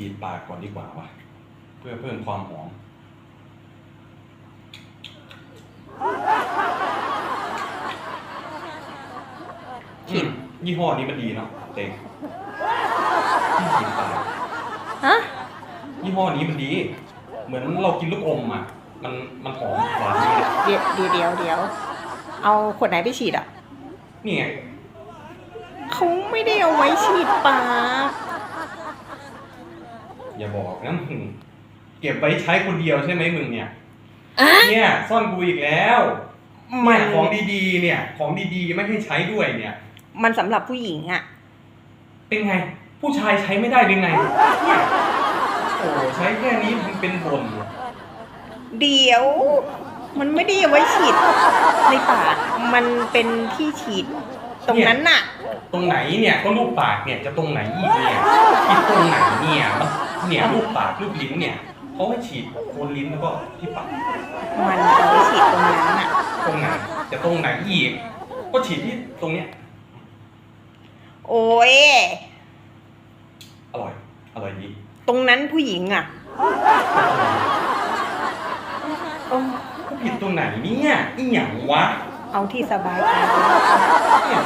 ฉีดปากก่อนดีกว่าวะเพื่อเพิ่มความหอมอืมยี่ห้อนี้มันดีเนาะเต็งที่ฉีดปากฮะยี่ห้อนี้มันดี เหมือนเรากินลูกอมอะ มันมันหอมหวานนี่แหละเดี๋ยวเดี๋ยวเดี๋ยวเดี๋ยว เอาขวดไหนไปฉีดอะ นี่ไงเขาไม่ได้เอาไว้ฉีดปาก อย่าบอกนะมึงเก็บไว้ใช้คนเดียวใช่ไหมมึงเนี่ยอะเนี่ยซ่อนกูอีกแล้วมัเนี่ยนของดีๆ เนี่ย ของดีๆไม่ให้ใช้ด้วยเนี่ย มันสำหรับผู้หญิงอะเป็นไง ผู้ชายใช้ไม่ได้เป็นไงเนี่ยโอ้ใช้แค่นี้มันเป็นบ่นเดี๋ยว มันไม่ได้เอาไว้ฉีดในปากมันเป็นที่ฉีด ตรงนั้นน่ะ ตรงไหนเนี่ยก็รูปปากเนี่ยจะตรงไหนอีกเนี่ยอีกตรงไหนเนี่ยมัน เนี่ยรูปปากรูปลิ้นเนี่ยเขาให้ฉีดโคนลิ้นแล้วก็ที่ปากมันเอาไว้ฉีดตรงนั้นน่ะตรงไหนจะตรงไหนอีก ก็ฉีดที่ตรงเนี้ยโอ้ยอร่อย อร่อยดีตรงนั้นผู้หญิงอะโอ้ก็ผิดตรงไหนเนี่ยอีหยังวะ เอาที่สบายใจ เนี่ย